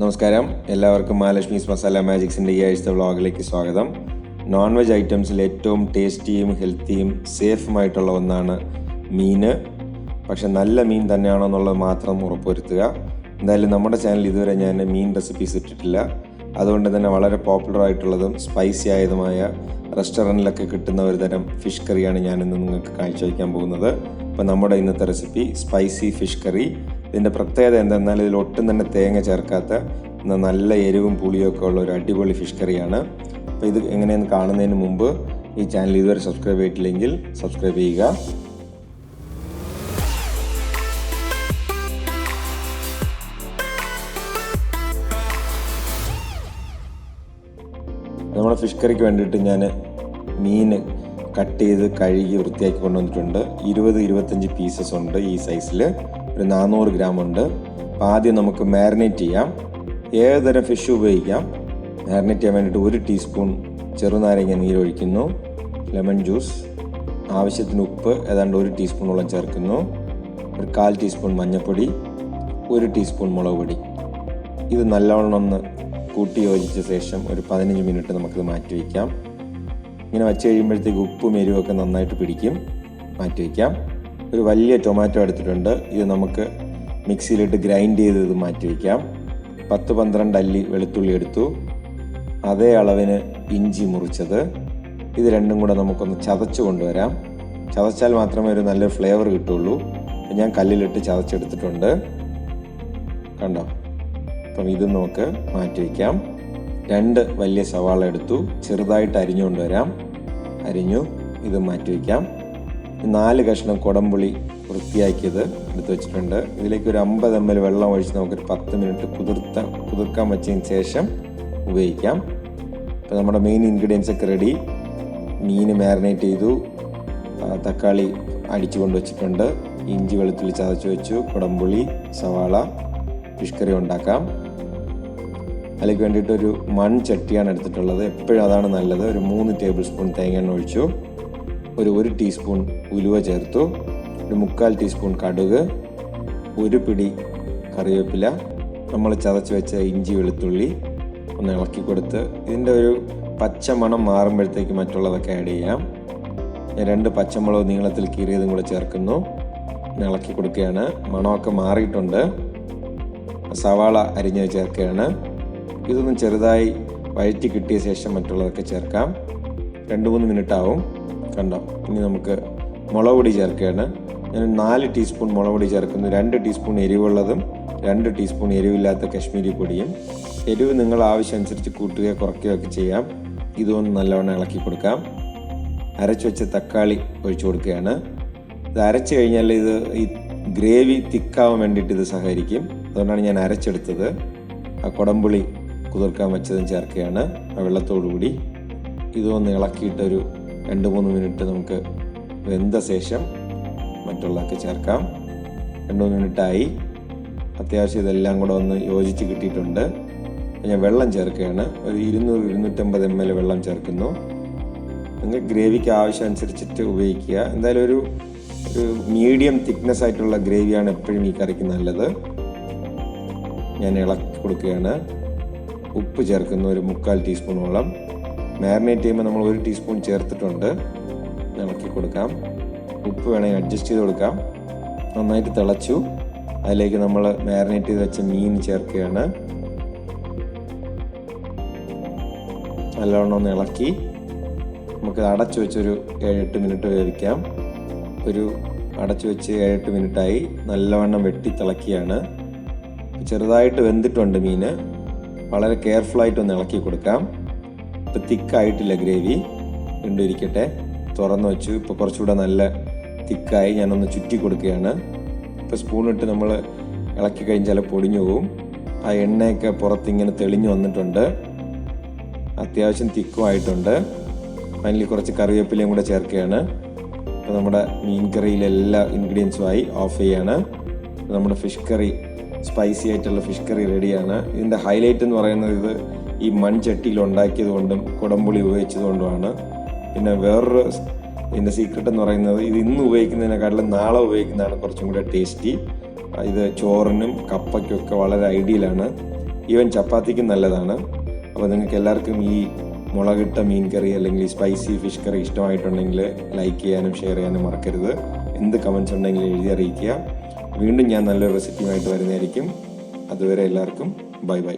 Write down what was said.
നമസ്കാരം. എല്ലാവർക്കും മഹാലക്ഷ്മീസ് മസാല മാജിക്സിന്റെ ഈ ആഴ്ചത്തെ വ്ളോഗിലേക്ക് സ്വാഗതം. നോൺ വെജ് ഐറ്റംസിൽ ഏറ്റവും ടേസ്റ്റിയും ഹെൽത്തിയും സേഫുമായിട്ടുള്ള ഒന്നാണ് മീന് പക്ഷെ നല്ല മീൻ തന്നെയാണോ എന്നുള്ളത് മാത്രം ഉറപ്പുവരുത്തുക. എന്തായാലും നമ്മുടെ ചാനൽ ഇതുവരെ ഞാൻ മീൻ റെസിപ്പീസ് ഇട്ടിട്ടില്ല. അതുകൊണ്ട് തന്നെ വളരെ പോപ്പുലർ ആയിട്ടുള്ളതും സ്പൈസി ആയതുമായ റെസ്റ്റോറന്റിലൊക്കെ കിട്ടുന്ന ഒരു തരം ഫിഷ് കറിയാണ് ഞാനിന്ന് നിങ്ങൾക്ക് കാഴ്ചവെക്കാൻ പോകുന്നത്. അപ്പോൾ നമ്മുടെ ഇന്നത്തെ റെസിപ്പി സ്പൈസി ഫിഷ് കറി ഇതിന്റെ പ്രത്യേകത എന്തെന്നാൽ ഇതിൽ ഒട്ടും തന്നെ തേങ്ങ ചേർക്കാത്ത നല്ല എരിവും പുളിയൊക്കെ ഉള്ള ഒരു അടിപൊളി ഫിഷ് കറിയാണ്. അപ്പോൾ ഇത് എങ്ങനെയെന്ന് കാണുന്നതിന് മുമ്പ് ഈ ചാനൽ ഇതുവരെ സബ്സ്ക്രൈബ് ചെയ്തിട്ടില്ലെങ്കിൽ സബ്സ്ക്രൈബ് ചെയ്യുക. നമ്മുടെ ഫിഷ് കറിക്ക് വേണ്ടിയിട്ട് ഞാൻ മീൻ കട്ട് ചെയ്ത് കഴുകി വൃത്തിയാക്കി കൊണ്ടുവന്നിട്ടുണ്ട്. ഇരുപത് ഇരുപത്തഞ്ച് പീസസ് ഉണ്ട് ഈ സൈസിൽ ഒരു നാനൂറ് ഗ്രാം ഉണ്ട്. അപ്പോൾ ആദ്യം നമുക്ക് മാരിനേറ്റ് ചെയ്യാം. ഏതുതരം ഫിഷ് ഉപയോഗിക്കാം. മാരിനേറ്റ് ചെയ്യാൻ വേണ്ടിയിട്ട് ഒരു ടീസ്പൂൺ ചെറുനാരങ്ങ നീരൊഴിക്കുന്നു ലെമൺ ജ്യൂസ് ആവശ്യത്തിന് ഉപ്പ് ഏതാണ്ട് ഒരു ടീസ്പൂണോളം ചേർക്കുന്നു. ഒരു കാൽ ടീസ്പൂൺ മഞ്ഞൾപ്പൊടി ഒരു ടീസ്പൂൺ മുളക് പൊടി. ഇത് നല്ലവണ്ണം ഒന്ന് കൂട്ടി യോജിച്ച ശേഷം ഒരു പതിനഞ്ച് മിനിറ്റ് നമുക്കിത് മാറ്റി വയ്ക്കാം. ഇങ്ങനെ വച്ച് കഴിയുമ്പോഴത്തേക്ക് ഉപ്പും എരിവൊക്കെ നന്നായിട്ട് പിടിക്കും. മാറ്റി വയ്ക്കാം. ഒരു വലിയ ടൊമാറ്റോ എടുത്തിട്ടുണ്ട്. ഇത് നമുക്ക് മിക്സിയിലിട്ട് ഗ്രൈൻഡ് ചെയ്ത് ഇത് മാറ്റി വയ്ക്കാം പത്ത് പന്ത്രണ്ട് അല്ലി വെളുത്തുള്ളി എടുത്തു. അതേ അളവിന് ഇഞ്ചി മുറിച്ചത്. ഇത് രണ്ടും കൂടെ നമുക്കൊന്ന് ചതച്ച് കൊണ്ടുവരാം. ചതച്ചാൽ മാത്രമേ ഒരു നല്ലൊരു ഫ്ലേവർ കിട്ടുള്ളൂ. ഞാൻ കല്ലിലിട്ട് ചതച്ചെടുത്തിട്ടുണ്ട്. കണ്ടോ? അപ്പം ഇത് നമുക്ക് മാറ്റി വയ്ക്കാം രണ്ട് വലിയ സവാള എടുത്തു. ചെറുതായിട്ട് അരിഞ്ഞുകൊണ്ടുവരാം അരിഞ്ഞു ഇത് മാറ്റി വയ്ക്കാം നാല് കഷ്ണം കുടംപുളി വൃത്തിയാക്കിയത് എടുത്ത് വെച്ചിട്ടുണ്ട്. ഇതിലേക്ക് ഒരു അമ്പത് എം എൽ വെള്ളം ഒഴിച്ച് നമുക്കൊരു പത്ത് മിനിറ്റ് കുതിർത്ത കുതിർക്കാൻ വെച്ചതിന് ശേഷം ഉപയോഗിക്കാം. അപ്പോൾ നമ്മുടെ മെയിൻ ഇൻഗ്രീഡിയൻസ് ഒക്കെ റെഡി മീൻ മാരിനേറ്റ് ചെയ്തു. തക്കാളി അടിച്ചു കൊണ്ട് വെച്ചിട്ടുണ്ട്. ഇഞ്ചി വെളുത്തുള്ളി ചതച്ച് വെച്ചു. കുടംപുളി സവാള ഫിഷ് കറി ഉണ്ടാക്കാം. അതിലേക്ക് വേണ്ടിയിട്ട് ഒരു മൺചട്ടിയാണ് എടുത്തിട്ടുള്ളത്. എപ്പോഴും അതാണ് നല്ലത്. ഒരു മൂന്ന് ടേബിൾ സ്പൂൺ തേങ്ങ എണ്ണ ഒഴിച്ചു. ഒരു ഒരു ടീസ്പൂൺ ഉലുവ ചേർത്തു ഒരു മുക്കാൽ ടീസ്പൂൺ കടുക് ഒരു പിടി കറിവേപ്പില നമ്മൾ ചതച്ച് വെച്ച ഇഞ്ചി വെളുത്തുള്ളി ഒന്ന് ഇളക്കി കൊടുത്ത് ഇതിന്റെ ഒരു പച്ച മണം മാറുമ്പോഴത്തേക്ക് മറ്റുള്ളതൊക്കെ ആഡ് ചെയ്യാം. ഞാൻ രണ്ട് പച്ചമുളക് നീളത്തിൽ കീറിയതും കൂടെ ചേർക്കുന്നു. ഇളക്കി കൊടുക്കുകയാണ്. മണമൊക്കെ മാറിയിട്ടുണ്ട്. സവാള അരിഞ്ഞ് ചേർക്കുകയാണ്. ഇതൊന്ന് ചെറുതായി വഴറ്റി കിട്ടിയ ശേഷം മറ്റുള്ളതൊക്കെ ചേർക്കാം. രണ്ട് മൂന്ന് മിനിറ്റ് ആവും. കണ്ടോ? ഇനി നമുക്ക് മുളക് പൊടി ചേർക്കുകയാണ്. ഞാൻ നാല് ടീസ്പൂൺ മുളക് പൊടി ചേർക്കുന്നു. രണ്ട് ടീസ്പൂൺ എരിവുള്ളതും രണ്ട് ടീസ്പൂൺ എരിവില്ലാത്ത കശ്മീരി പൊടിയും. എരിവ് നിങ്ങൾ ആവശ്യമനുസരിച്ച് കൂട്ടുകയോ കുറയ്ക്കുകയോ ഒക്കെ ചെയ്യാം. ഇതൊന്ന് നല്ലവണ്ണം ഇളക്കി കൊടുക്കാം. അരച്ചു വെച്ച തക്കാളി ഒഴിച്ചു കൊടുക്കുകയാണ്. ഇത് അരച്ചു കഴിഞ്ഞാൽ ഇത് ഈ ഗ്രേവി തിക്കാവാൻ വേണ്ടിയിട്ട് ഇത് സഹകരിക്കും. അതുകൊണ്ടാണ് ഞാൻ അരച്ചെടുത്തത്. ആ കുടംപുളി കുതിർക്കാൻ വെച്ചതും ചേർക്കുകയാണ്. ആ വെള്ളത്തോടു കൂടി ഇതൊന്ന് ഇളക്കിയിട്ട് ഒരു രണ്ട് മൂന്ന് മിനിറ്റ് നമുക്ക് വെന്ത ശേഷം മറ്റുള്ളതൊക്കെ ചേർക്കാം. രണ്ട് മൂന്ന് മിനിറ്റായി. അത്യാവശ്യം ഇതെല്ലാം കൂടെ ഒന്ന് യോജിച്ച് കിട്ടിയിട്ടുണ്ട്. ഞാൻ വെള്ളം ചേർക്കുകയാണ്. ഒരു ഇരുന്നൂറ് ഇരുന്നൂറ്റമ്പത് എം എൽ വെള്ളം ചേർക്കുന്നു. നിങ്ങൾ ഗ്രേവിക്ക് ആവശ്യം അനുസരിച്ചിട്ട് ഉപയോഗിക്കുക. എന്തായാലും ഒരു ഒരു മീഡിയം തിക്നെസ് ആയിട്ടുള്ള ഗ്രേവിയാണ് എപ്പോഴും ഈ കറിക്ക് നല്ലത്. ഞാൻ ഇളക്കി കൊടുക്കുകയാണ്. ഉപ്പ് ചേർക്കുന്നു ഒരു മുക്കാൽ ടീസ്പൂണോളം. മാരിനേറ്റ് ചെയ്യുമ്പോൾ നമ്മൾ ഒരു ടീസ്പൂൺ ചേർത്തിട്ടുണ്ട്. ഇളക്കി കൊടുക്കാം. ഉപ്പ് വേണമെങ്കിൽ അഡ്ജസ്റ്റ് ചെയ്ത് കൊടുക്കാം. നന്നായിട്ട് തിളച്ചു. അതിലേക്ക് നമ്മൾ മാരിനേറ്റ് ചെയ്ത് വെച്ച മീൻ ചേർക്കുകയാണ്. നല്ലവണ്ണം ഒന്ന് ഇളക്കി. നമുക്ക് അടച്ചു വെച്ചൊരു ഏഴെട്ട് മിനിറ്റ് വേവിക്കാം. ഒരു അടച്ചു വെച്ച് ഏഴെട്ട് മിനിറ്റായി നല്ലവണ്ണം വെട്ടി തിളക്കിയാണ്. ചെറുതായിട്ട് വെന്തിട്ടുണ്ട് മീന് വളരെ കെയർഫുള്ളായിട്ട് ഒന്ന് ഇളക്കി കൊടുക്കാം. ഇപ്പം തിക്കായിട്ടില്ല ഗ്രേവി. ഇരിക്കട്ടെ. തുറന്നു വെച്ചു. ഇപ്പോൾ കുറച്ചുകൂടെ നല്ല തിക്കായി ഞാനൊന്ന് ചുറ്റി കൊടുക്കുകയാണ്. ഇപ്പോൾ സ്പൂണിട്ട് നമ്മൾ ഇളക്കി കഴിഞ്ഞാൽ പൊടിഞ്ഞു പോവും. ആ എണ്ണയൊക്കെ പുറത്തിങ്ങനെ തെളിഞ്ഞു വന്നിട്ടുണ്ട്. അത്യാവശ്യം തിക്കുമായിട്ടുണ്ട് ഫൈനലി കുറച്ച് കറിവേപ്പിലയും കൂടെ ചേർക്കുകയാണ്. അപ്പോൾ നമ്മുടെ മീൻ കറിയിലെ എല്ലാ ഇൻഗ്രീഡിയൻസുമായി ഓഫ് ചെയ്യാണ്. നമ്മുടെ ഫിഷ് കറി സ്പൈസി ആയിട്ടുള്ള ഫിഷ് കറി റെഡിയാണ് ഇതിന്റെ ഹൈലൈറ്റ് എന്ന് പറയുന്നത് ഇത് ഈ മൺചട്ടിയിൽ ഉണ്ടാക്കിയത് കൊണ്ടും കുടംപുളി ഉപയോഗിച്ചത് കൊണ്ടുമാണ്. പിന്നെ വേറൊരു ഇതിന്റെ സീക്രട്ട് എന്ന് പറയുന്നത് ഇത് ഇന്ന് ഉപയോഗിക്കുന്നതിനെക്കാട്ടിലും നാളെ ഉപയോഗിക്കുന്നതാണ് കുറച്ചും കൂടെ ടേസ്റ്റി ഇത് ചോറിനും കപ്പയ്ക്കും ഒക്കെ വളരെ ഐഡിയലാണ് ഈവൻ ചപ്പാത്തിക്കും നല്ലതാണ്. അപ്പോൾ നിങ്ങൾക്ക് എല്ലാവർക്കും ഈ മുളകിട്ട മീൻ കറി അല്ലെങ്കിൽ സ്പൈസി ഫിഷ് കറി ഇഷ്ടമായിട്ടുണ്ടെങ്കിൽ ലൈക്ക് ചെയ്യാനും ഷെയർ ചെയ്യാനും മറക്കരുത്. എന്ത് കമൻസ് ഉണ്ടെങ്കിലും എഴുതി അറിയിക്കുക. വീണ്ടും ഞാൻ നല്ലൊരു റെസിപ്പിയുമായിട്ട് വരുന്നതായിരിക്കും. അതുവരെ എല്ലാവർക്കും ബൈ ബൈ